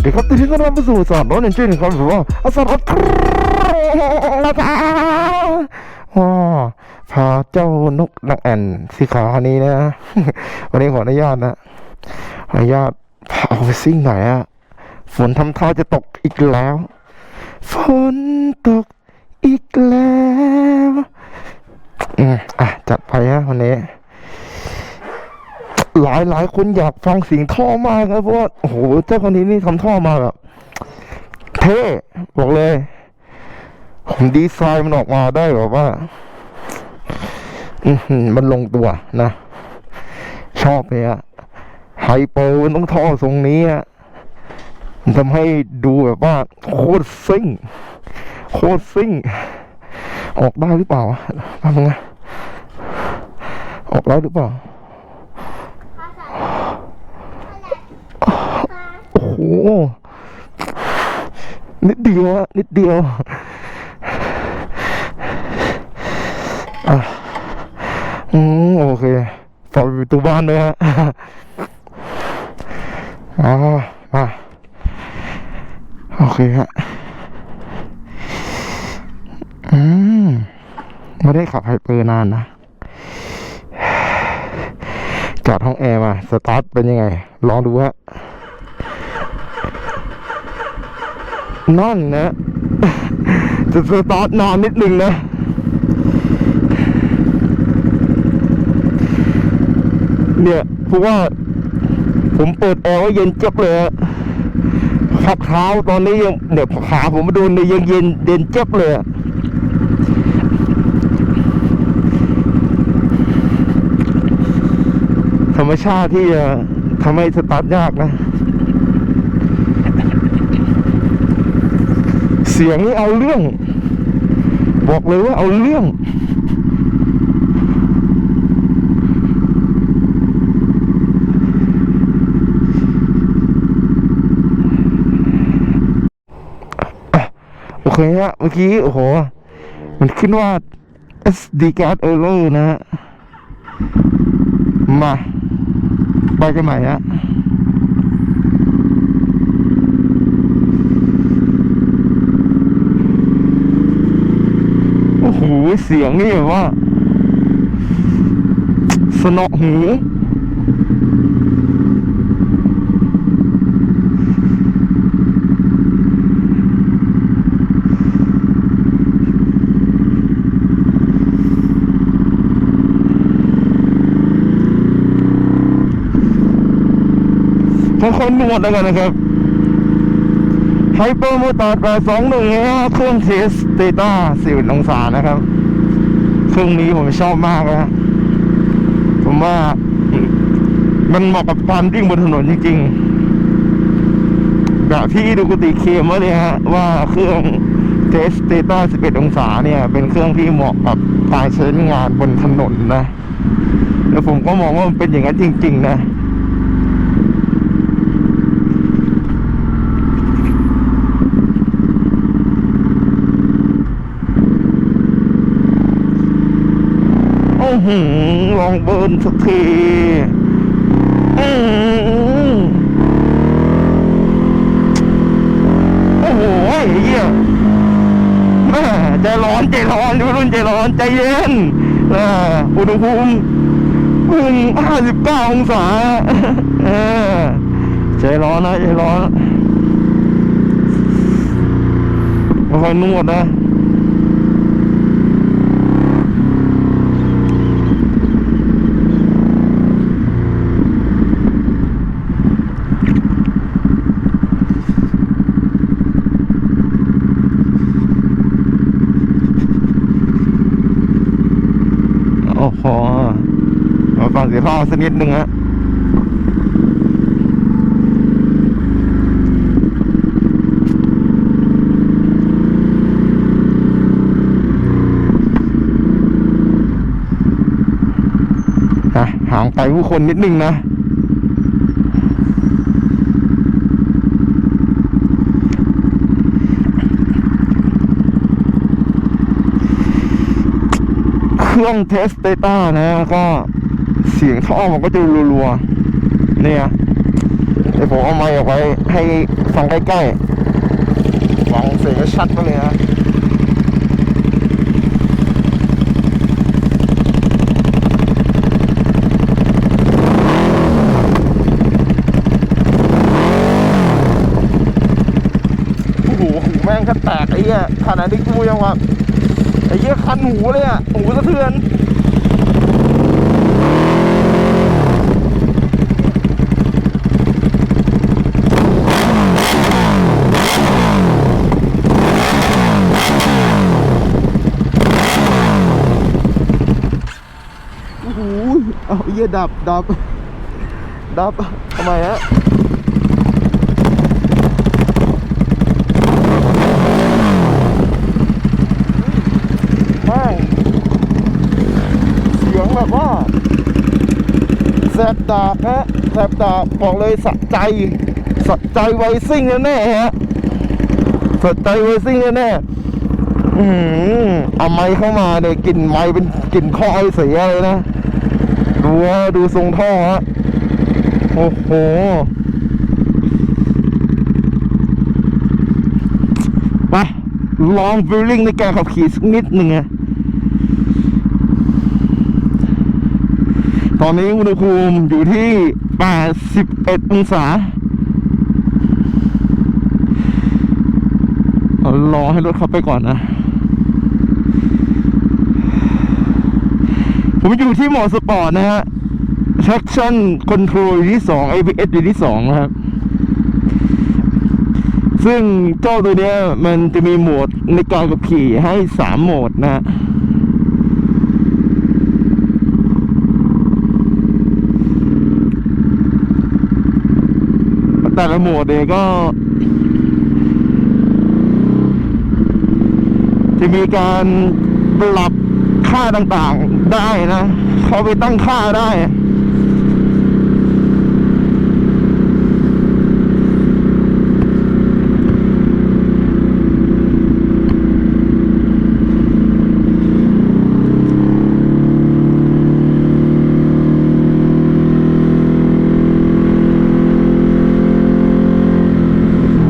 วัสดีครับที่นี่ก็รับมาสู่สารรถเอนจินครับผมว่าอาสารรถนะครับว้าพาเจ้านกนางแอ่นสีขาวคันนี้นะ วันนี้ขออนุญาตนะขออนุญาตพาเอาไปซิ่งหน่อยอะฝนทำท่าจะตกอีกแล้ว ฝนตกอีกแล้วอืมอะจัดไปฮะวันนี้ หลายหลายคนอยากฟังเสียงท่อมากครับเพราะว่าโอ้โหเจ้าคนนี้นี่ทำท่อมาแบบเท่บอกเลย ผมดีไซน์มันออกมาได้แบบว่าอืมันลงตัวนะ ชอบเลยอะไฮเปอร์มันต้องท่อทรงนี้อะมันทำให้ดูแบบว่า โคตรซิ่ง โคตรซิ่ง ออกได้หรือเปล่าทำไงออกได้หรือเปล่า โอ้โห นิดเดียวนิดเดียวอะอืมโอเคฝากประตูบ้านด้วยฮะอ๋อมาโอเคฮะอืมไม่ได้ขับไฮเปอร์นานนะจอดห้องแอร์มา สตาร์ทเป็นยังไง ลองดูฮะ นั่นนะจะสตาร์ทนานนิดนึงนะเนี่ยเพราะว่าผมเปิดแอร์ไว้เย็นเจ๊บเลยอะพักเท้าตอนนี้ยังเดี๋ยวขาผมมาโดนเนี่ยยังเย็นเย็นเจ๊บเลยธรรมชาติที่ทำให้สตาร์ทยากนะ สียงนี่เอาเรื่อง บอกเลยว่าเอาเรื่องอโอเคฮะเมื่อกี้โอ้โห มันขึ้นว่า SD card error นะฮะ มา ไปกันใหม่ฮะ โอ้โห เสียงนี่แบบว่า สนอหูค่อยๆนวดแล้วกันนะครับไฮเปอร์โมตอร์แปดสองหนึ่งเครื่องเทส เตต้าสิบองศานะครับ เครื่องนี้ผมชอบมากนะผมว่ามันเหมาะกับการวิ่งบนถนนจริงๆแบบที่ดูกติเคมไว้เลยฮะว่าเครื่องเทสเตต้า11 องศาเนี่ย เป็นเครื่องที่เหมาะกับการใช้งานบนถนนนะ แล้วผมก็มองว่ามันเป็นอย่างนั้นจริง ๆ นะ โอ้โห ลองเบิร์นสักทีโอ้โหเหี้ยแม่ใจร้อนใจร้อนรุ่นใจร้อนใจเย็นนะอุณหภูมิพิ่งห้าสิบเก้าองศาใจร้อนนะใจร้อนค่อยนวดนะ โอ้โหมา ฟังเสียงท่อสักนิดหนึ่งฮะห่างไปผู้คนนิดนึงนะเครื่องเทสเตต้านะก็ เสียงท่อมันก็จะรัวๆเนี่ยโอ้โหเดี๋ยวผมเอาไมค์ออกไว้ให้ฟังใกล้ๆฟังเสียงชัดเลยนะโอ้โหหูแม่งก็แตกไอ้เหี้ยขนาดนี้กูยังว่าไอ้เหี้ยคันหูเลยอะหูสะเทือน โอ้โห เอาไอ้เหี้ยดับดับดับทำไมฮะไม่เสียงแบบว่าแสบดาบฮะแสบดาบบอกเลยสะใจสะใจไวซิ่งแน่ๆฮะสะใจไวซิ่งแน่ๆอืมเอาไม้เข้ามาเนี่ยกลิ่นไม้เป็นกลิ่นข้อไอเสียเลยนะ ดูฮะดูทรงท่อฮะโอ้โหไปลองฟิลลิ่งในการขับขี่สักนิดหนึ่งอะตอนนี้อุณหภูมิอยู่ที่ 81 องศาเอารอให้รถขับไปก่อนนะ ผมอยู่ที่โหมดสปอร์ตนะฮะ traction control อยู่ที่2 ABS อยู่ที่2นะครับ ซึ่งเจ้าตัวเนี้ยมันจะมีโหมดในการขับขี่ให้สามโหมดนะฮะแต่ละโหมดเนี่ยก็ จะมีการปรับค่าต่างๆ ได้นะเขาไปตั้งค่าได้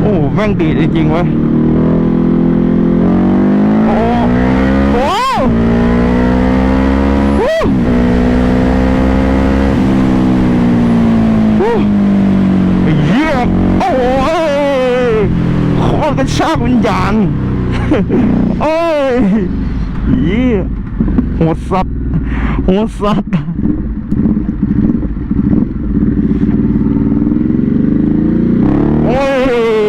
โอ้แม่งดีจริงๆเว้ย โอ้โหวู้วู้เยี่ยมโอ้ยโคตรกระ ชากวิญญาณโอ้ยยี่โหดสัตว์โหดสัตว์โอ้ย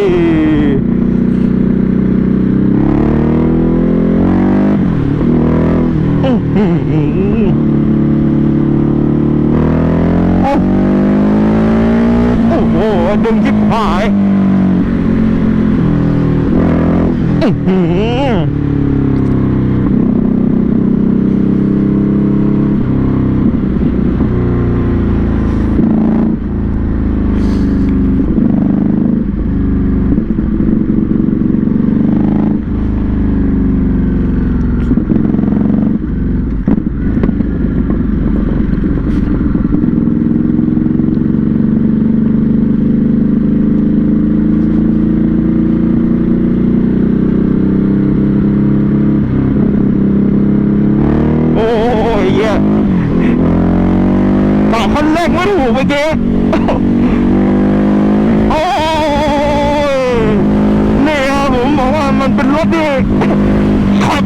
อือหือโอ้โอ้โหดึงยิบหายอื้อ หือโอ้ยเหี้ยตอบคนแรกไม่ถูกเมื่อกี้ โอ้ยนี่ครับผมบอกว่ามันเป็นรถที่ ขั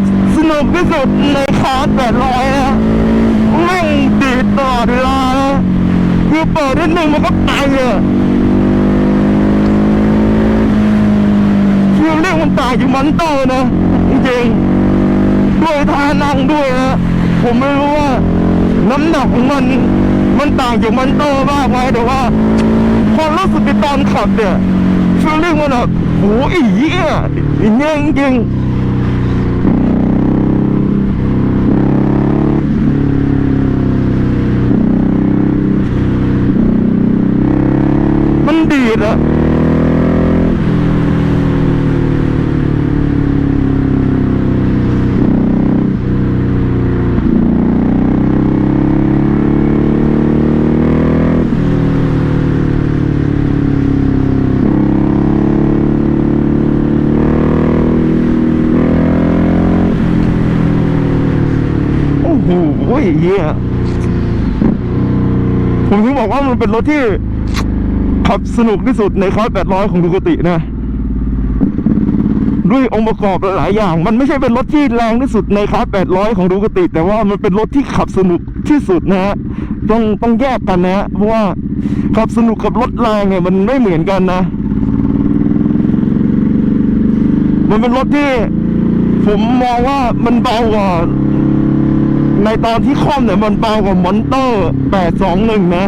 บสนุกที่สุดในคาร์แปดร้อยนะแม่ดีดตลอดเวลานะคือเปิดนิดนึงมันก็ไปเลยฟีลลิ่งมันต่างจากมันโตนะจริงๆด้วยท่านั่งด้วยนะผมไม่รู้ว่า น้ำหนักของมันมันต่างจากมันโตมากไหมแต่ว่าความรู้สึกในตอนขับเนี่ยฟีลลิ่งมันแบบโหอีเหี้ยอีเงี้ยจริง ดแล้วโอ้โหเฮียผมถึงบอกว่ามันเป็นรถที่ ขับสนุกที่สุดในคลาส800 ของดูกตินะ ด้วยองค์ประกอบหลายอย่าง มันไม่ใช่เป็นรถที่แรงที่สุดในคลาส800 ของดูกติ แต่ว่ามันเป็นรถที่ขับสนุกที่สุดนะฮะต้องต้องแยกกันนะฮะเพราะว่าขับสนุกกับรถแรงเนี่ยมันไม่เหมือนกันนะ มันเป็นรถที่ ผมมองว่ามันเบากว่าในตอนที่คล่อมเนี่ยมันเบากว่ามอนเตอร์ 821 นะ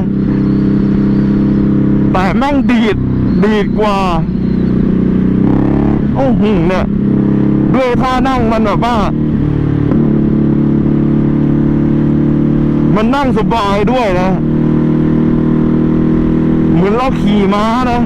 แต่แม่งดีด ดีดกว่า โอ้โหเนี่ย ด้วยท่านั่งมันแบบว่า มันนั่งสบายด้วยนะ เหมือนเราขี่ม้านะ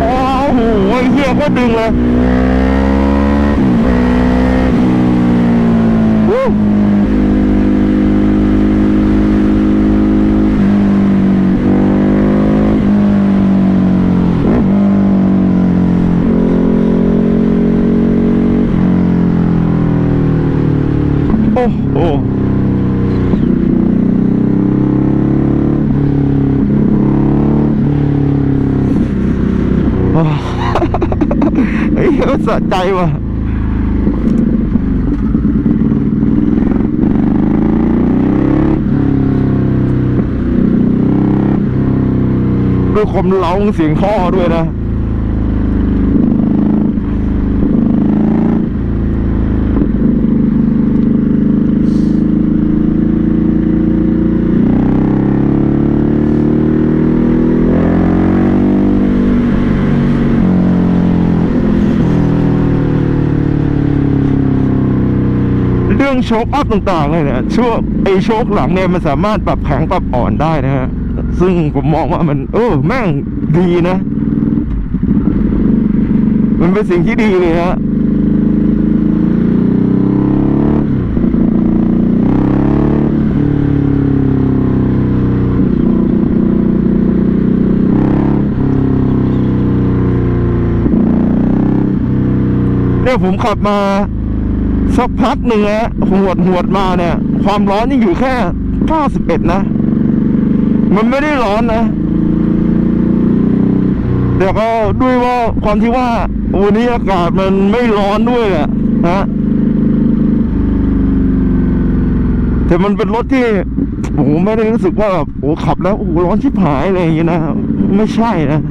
โอ้โห ไอ้เหี้ยโคต มันสะใจว่ะด้วยความเล้าของเสียงท่อด้วยนะ รื่องโชคอัพต่างๆเลยเนี่ยช่วงไอโชคหลังเนี่ยมันสามารถปรับแข็งปรับอ่อนได้นะฮะซึ่งผมมองว่ามัน เออแม่งดีนะ มันเป็นสิ่งที่ดีเลยฮะเนี่ยผมขับมา สักพักหนึ่งฮะหวดหวดมาเนี่ย ความร้อนยังอยู่แค่ 91 นะ มันไม่ได้ร้อนนะแต่ก็ด้วยว่าความที่ว่าวันนี้อากาศมันไม่ร้อนด้วยแหละนะแต่มันเป็นรถที่โอ้ไม่ได้รู้สึกว่าแบบโอ้ขับแล้วโอ้ร้อนชิบหายอะไรอย่างเงี้ยนะ ไม่ใช่นะ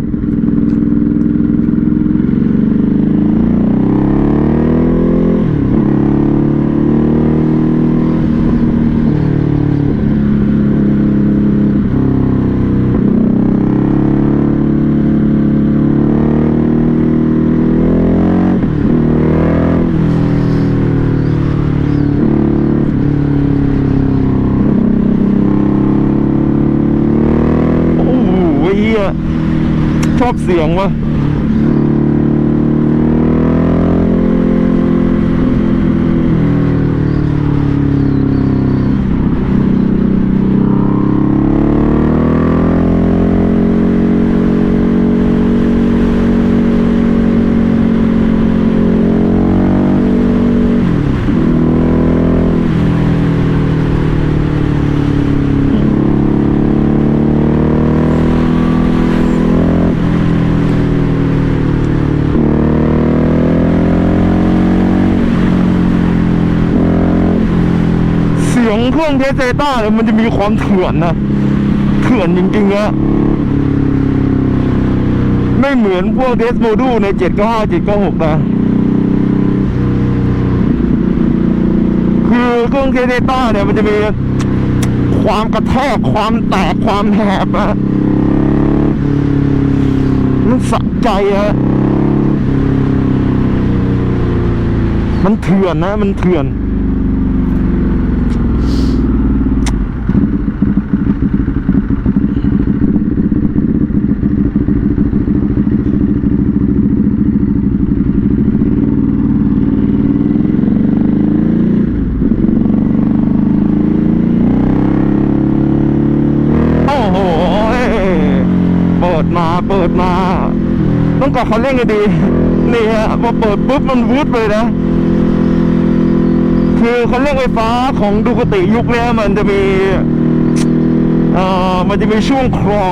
โอ้โหเฮียช อบเสียงวะ เครื่องเทสเซต้าเนี่ยมันจะมีความเถื่อนนะ เถื่อนจริงๆอะไม่เหมือนพวกเดสโมดูใน795 796นะคือเครื่องเทสเซต้าเนี่ยมันจะมีความกระแทกความแตกความแหบอะมันสะใจฮะมันเถื่อนนะ มันเถื่อน โอ้โหเปิดมา เปิดมา ต้องกดเขาเร่งให้ดีนี่ฮะพอเปิดปุ๊บมันวืดเลยนะ คือคันเร่งไฟฟ้าของดูกติยุคเนี้ยมันจะมีเอ่อมันจะมีช่วงคลอ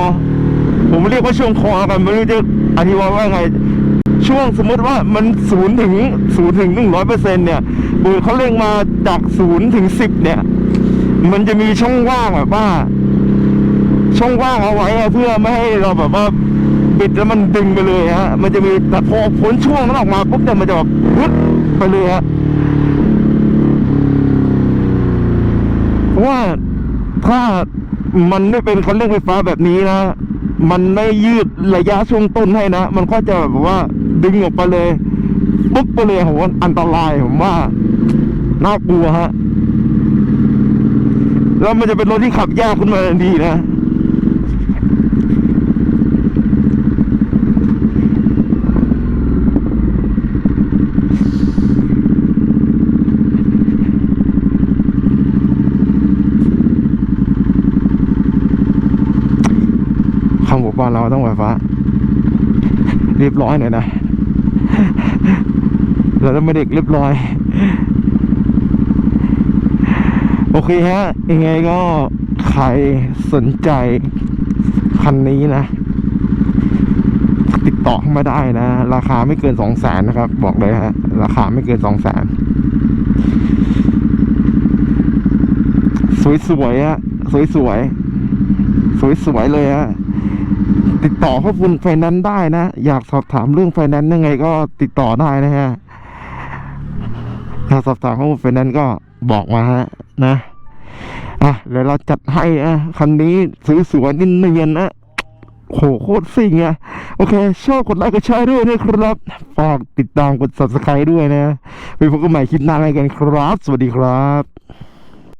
ผมเรียกว่าช่วงคลอกันไม่รู้จะอธิบายว่าไง ช่วงสมมติว่ามันศูนย์ถึงศูนย์ถึงหนึ่งร้อยเปอร์เซ็นเนี่ยเบิร์เขาเร่งมาจากศูนย์ถึงสิบเนี่ย มันจะมีช่องว่างแบบว่า ช่องว่างเอาไว้เพื่อไม่ให้เราแบบว่า บิดแล้วมันดึงไปเลยฮะ มันจะมีแต่พอพ้นช่วงนั้นออกมาปุ๊บเนี่ยมันจะแบบวุดไปเลยฮะเพราะว่าถ้ามันไม่เป็นคันเร่งไฟฟ้าแบบนี้นะ มันไม่ยืดระยะช่วงต้นให้นะ มันก็จะแบบว่าดึงออกไปเลย ปุ๊บไปเลยผมว่าอันตรายผมว่าน่ากลัวฮะ แล้วมันจะเป็นรถที่ขับยากขึ้นมาทันทีนะ คำ บ้านเราต้องไฟฟ้าเรียบร้อยหน่อยนะ เราต้องม่เด็กเรียบร้อย โอเคฮะยังไงก็ใครสนใจคันนี้นะ ติดต่อเข้ามาได้นะ ราคาไม่เกินสองแสนนะครับ บอกเลยฮะ ราคาไม่เกินสองแสนสวยๆฮะสวยๆสวยๆเลยฮะ ติดต่อข้อมูลไฟแนนซ์ได้นะ อยากสอบถามเรื่องไฟแนนซ์ยังไงก็ติดต่อได้นะฮะถ้าสอบถามข้อมูลไฟแนนซ์ก็บอกมาฮะนะอะเดี๋ยวเราจัดให้อะคันนี้สวยๆนิ่เนียนนะโหโคตรซิ่งอะโอเค ชอบกดไลค์กดแชร์ด้วยนะครับฝากติดตามกด subscribe ด้วยนะไปพบกันใหม่คลิปหน้าอะไรกันครับ สวัสดีครับ